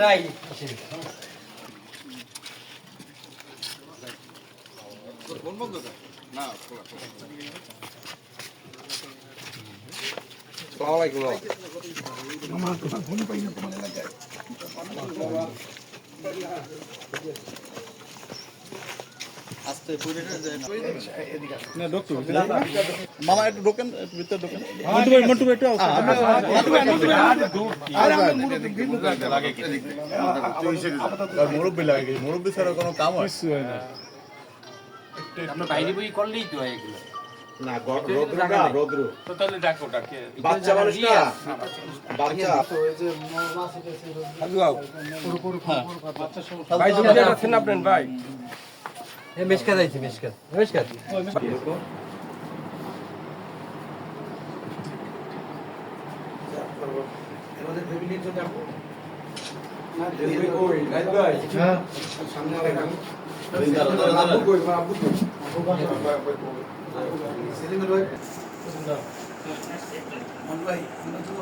নাই Assalamualaikum. Mama, phone paina pamane lagai. মামা একটু ঢোকেন ভিতরে ঢোকেন মুরব্বী লাগে মুরব্বী ছাড়া কোনো কাম হয় আপনার বাইরে বই করলেই তো হয় এগুলো না রৌদ্র না রৌদ্র তো তাহলে ডাকো ডাকে বাচ্চা মানুষ না বাচ্চা ভাই আপনার ভাই মেশকাত আইছে মেশকাত। মেশকাত। আমরা তো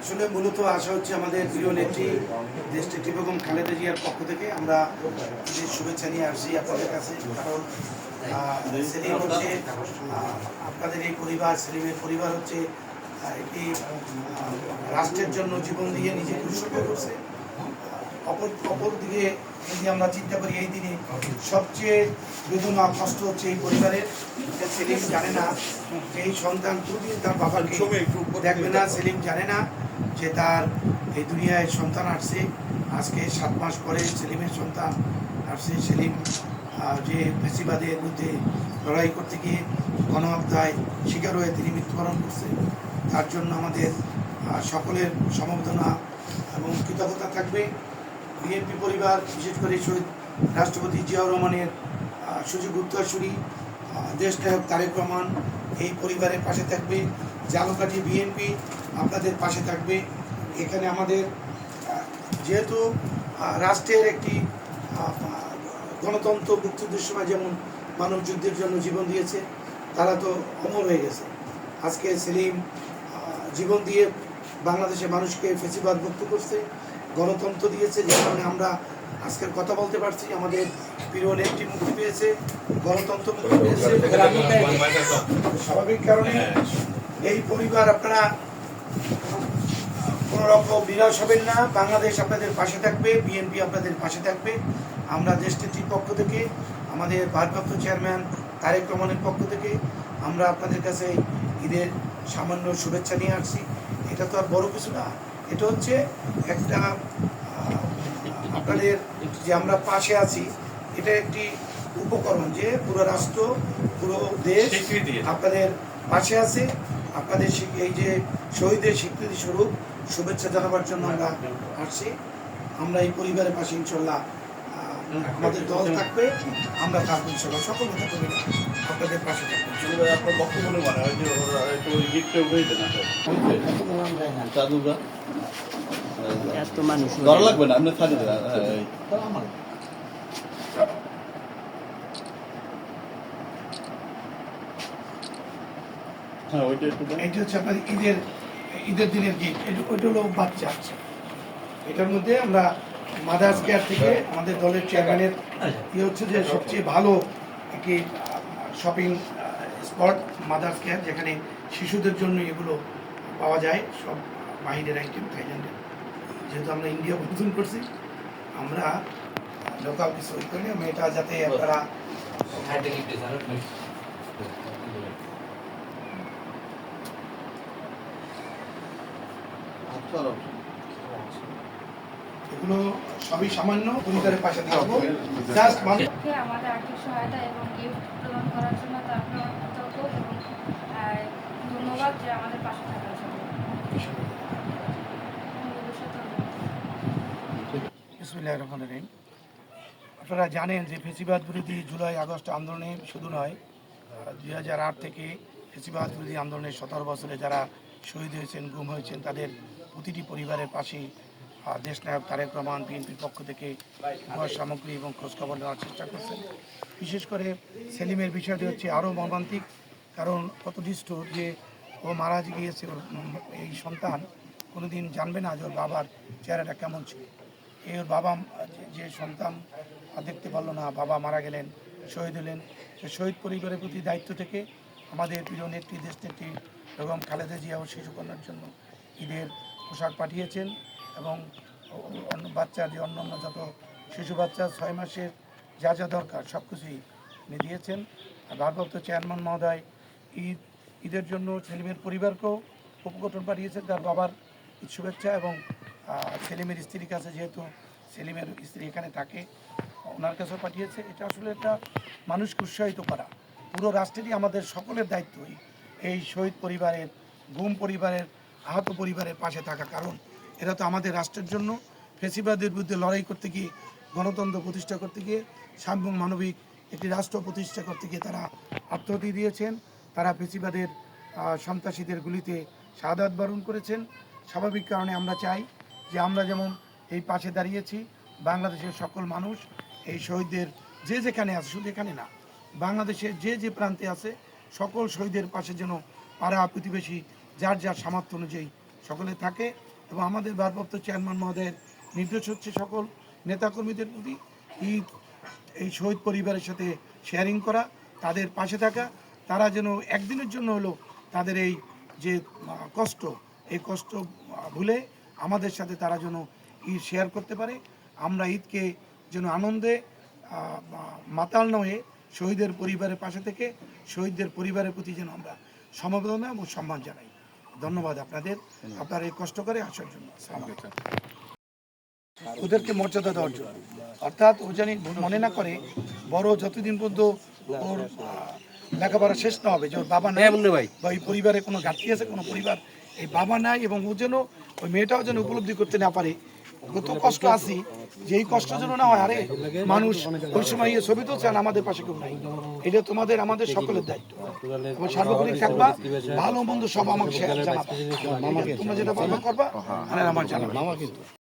আসলে মূলত আশা হচ্ছে আমাদের প্রিয় নেত্রী দেশ নেত্রী বেগম খালেদা জিয়ার পক্ষ থেকে আমরা শুভেচ্ছা নিয়ে আসছি আপনাদের কাছে কারণ সেলিম হচ্ছে আপনাদের এই পরিবার সেলিমের পরিবার হচ্ছে একটি রাষ্ট্রের জন্য জীবন দিয়ে নিজেকে উৎসর্গ করছে। অপর অপর দিকে যদি আমরা চিন্তা করি এই দিনে সবচেয়ে বেদনা কষ্ট হচ্ছে এই পরিবারের। সেলিম জানে না এই সন্তান কোনদিন তার বাবাকে দেখবে না সেলিম জানে না। যে তার এই দুনিয়ায় সন্তান আসছে, আজকে সাত মাস পরে সেলিমের সন্তান আসছে। সেলিম যে বেশিবাদের বিরুদ্ধে লড়াই করতে গিয়ে গণহত্যায় শিকার হয়ে তিনি মৃত্যুবরণ করছে, তার জন্য আমাদের সকলের সমবেদনা এবং কৃতজ্ঞতা থাকবে। বিএনপি পরিবার, বিশেষ করে শহীদ রাষ্ট্রপতি জিয়াউর রহমানের সুযোগ উত্তরসূরি দেশ নায়ক তারেক রহমান এই পরিবারের পাশে থাকবে। জালকাঠি বিএনপি আপনাদের পাশে থাকবে। এখানে আমাদের যেহেতু রাষ্ট্রের একটি গণতন্ত্র মুক্তিযুদ্ধের সময় যেমন মানব যুদ্ধের জন্য জীবন দিয়েছে তারা তো অমর হয়ে গেছে। আজকে সেলিম জীবন দিয়ে বাংলাদেশের মানুষকে ফেসিবাদ মুক্ত করছে গণতন্ত্র দিয়েছে যে কারণে আমরা আজকের কথা বলতে পারছি। আমাদের প্রিয় নেত্রী মুক্তি পেয়েছে গণতন্ত্র মুক্তি পেয়েছে। স্বাভাবিক কারণে এই পরিবার আপনারা কোনো রকম বিরাজ হবেন না। বাংলাদেশ আপনাদের পাশে থাকবে বিএনপি আপনাদের পাশে থাকবে। আমরা দেশটির পক্ষ থেকে আমাদের ভারপ্রাপ্ত চেয়ারম্যান তারেক রহমানের পক্ষ থেকে আমরা আপনাদের কাছে ঈদের সামান্য শুভেচ্ছা নিয়ে আসছি। এটা তো আর বড় কিছু না। এটা হচ্ছে একটা আপনাদের যে আমরা পাশে আছি এটা একটি উপকরণ যে পুরো রাষ্ট্র পুরো দেশ। আপনাদের পাশে আছে। আপনাদের এই যে শহীদের স্বীকৃতি স্বরূপ শুভেচ্ছা জানাবার জন্য আমরা আসছি। আমরা এই পরিবারের পাশে ইনশাল্লাহ আমাদের দল থাকবে। আমরা থাকব ইনশাল্লাহ সকল কথা করবে আপনাদের পাশে থাকব। আপনার বক্তব্য মানে ওই যে গিফটে চাদুরা এত মানুষ। ধরা লাগবে না? আপনি ছাড়িয়ে হ্যাঁ, এই। হ্যাঁ ওইটা একটু দেন। হচ্ছে আপনাদের ঈদের ঈদের দিনের গিফট। ওইটা হলো বাচ্চা। এটার মধ্যে আমরা মাদার্স কেয়ার থেকে আমাদের দলের চেয়ারম্যানের ইয়ে হচ্ছে যে সবচেয়ে ভালো একটি শপিং স্পট মাদার্স কেয়ার যেখানে শিশুদের জন্য এগুলো পাওয়া যায়। সব বাহিরের আইটেম থাইল্যান্ডের। যেহেতু আমরা ইন্ডিয়া উদ্বোধন করছি আমরা লোকাল কিছু ওই করি না, এটা যাতে আপনারা এগুলো সবই সামান্য পরিবারের পাশে থাকব জাস্ট মানুষ আমাদের আর্থিক সহায়তা এবং গিফট প্রদান করার জন্য ধন্যবাদ যে আমাদের পাশে থাকার জন্য। আপনারা জানেন যে ফেসিবাদ বিরোধী জুলাই আগস্ট আন্দোলনে শুধু নয় দুই হাজার আট থেকে ফেসিবাদ বিরোধী আন্দোলনের সতেরো বছরে যারা শহীদ হয়েছেন গুম হয়েছেন তাদের প্রতিটি পরিবারের পাশে দেশনায়ক তারেক রহমান, বিএনপির পক্ষ থেকে উপহার সামগ্রী এবং খোঁজখবর নেওয়ার চেষ্টা করছেন। বিশেষ করে সেলিমের বিষয়টি হচ্ছে আরও মর্মান্তিক, কারণ কত দৃষ্ট যে ও মারা গিয়েছে, ওর এই সন্তান কোনোদিন জানবে না যে ওর বাবার চেহারাটা কেমন ছিল। এই ওর বাবা, যে- যে সন্তান দেখতে পারল না, বাবা মারা গেলেন, শহীদ হলেন। সে শহীদ পরিবারের প্রতি দায়িত্ব থেকে আমাদের প্রিয় নেত্রী দেশ নেত্রী এবং খালেদা জিয়া ও শিশুকন্যার জন্য ঈদের পোশাক পাঠিয়েছেন এবং অন্য বাচ্চা যে অন্য অন্য যত শিশু বাচ্চা, ছয় মাসের যা যা দরকার সব কিছুই উনি দিয়েছেন। আর ভারপ্রাপ্ত চেয়ারম্যান মহোদয় ঈদ ঈদের জন্য ছেলেমেয়ের পরিবারকেও উপকটন পাঠিয়েছেন তার বাবার ঈদ শুভেচ্ছা এবং ছেলেমেয়ের স্ত্রীর কাছে যেহেতু ছেলেমেয়ের স্ত্রী এখানে থাকে, ওনার কাছেও পাঠিয়েছে। এটা আসলে একটা মানুষকে উৎসাহিত করা। পুরো রাষ্ট্রেরই আমাদের সকলের দায়িত্ব এই শহীদ পরিবারের, গুম পরিবারের আহত পরিবারের পাশে থাকা। কারণ এরা তো আমাদের রাষ্ট্রের জন্য ফেসিবাদের বিরুদ্ধে লড়াই করতে গিয়ে, গণতন্ত্র প্রতিষ্ঠা করতে গিয়ে, সাম্য মানবিক একটি রাষ্ট্র প্রতিষ্ঠা করতে গিয়ে তারা আত্মহতি দিয়েছেন। তারা ফেসিবাদের সন্ত্রাসীদের গুলিতে শাহাদাত বরণ করেছেন। স্বাভাবিক কারণে আমরা চাই যে আমরা যেমন এই পাশে দাঁড়িয়েছি, বাংলাদেশের সকল মানুষ, এই শহীদদের যে যেখানে আছে, শুধু এখানে না, বাংলাদেশের যে যে প্রান্তে আছে, সকল শহীদের পাশে যেন পাড়া প্রতিবেশী যার যার সামর্থ্য অনুযায়ী সকলে থাকে এবং আমাদের ভারপ্রাপ্ত চেয়ারম্যান মহোদয়ের নির্দেশ হচ্ছে সকল নেতাকর্মীদের প্রতি ঈদ, এই শহীদ পরিবারের সাথে শেয়ারিং করা, তাদের পাশে থাকা, তারা যেন একদিনের জন্য হলো তাদের এই যে কষ্ট, এই কষ্ট ভুলে আমাদের সাথে তারা যেন ঈদ শেয়ার করতে পারে। আমরা ঈদকে যেন আনন্দে মাতাল নয়ে শহীদের পরিবারের পাশে থেকে শহীদদের পরিবারের প্রতি যেন আমরা সমবেদনা এবং সম্মান জানাই। ধন্যবাদ আপনাদের। আপনারা এই কষ্ট করে আসার জন্য। ওদেরকে মর্যাদা দেওয়ার জন্য। অর্থাৎ ও জানি মনে না করে বড় যতদিন পর্যন্ত ওর লেখাপড়া শেষ না হবে যে ওর বাবা নাই ভাই। বা এই পরিবারে কোনো ঘাটতি আছে কোনো পরিবার এই বাবা নাই এবং ও যেন ওই মেয়েটাও যেন উপলব্ধি করতে না পারে কত কষ্ট আছি। যে এই কষ্ট যেন না হয়, আরে মানুষ ওই সময় ইয়ে ছবি তুলছেন আমাদের পাশে কেউ নাই। এটা তোমাদের, আমাদের সকলের দায়িত্ব। সার্বক্ষণিক থাকবা, ভালো মন্দ সব আমাকে তোমরা যেটা করবা, আর আমার জানাবা।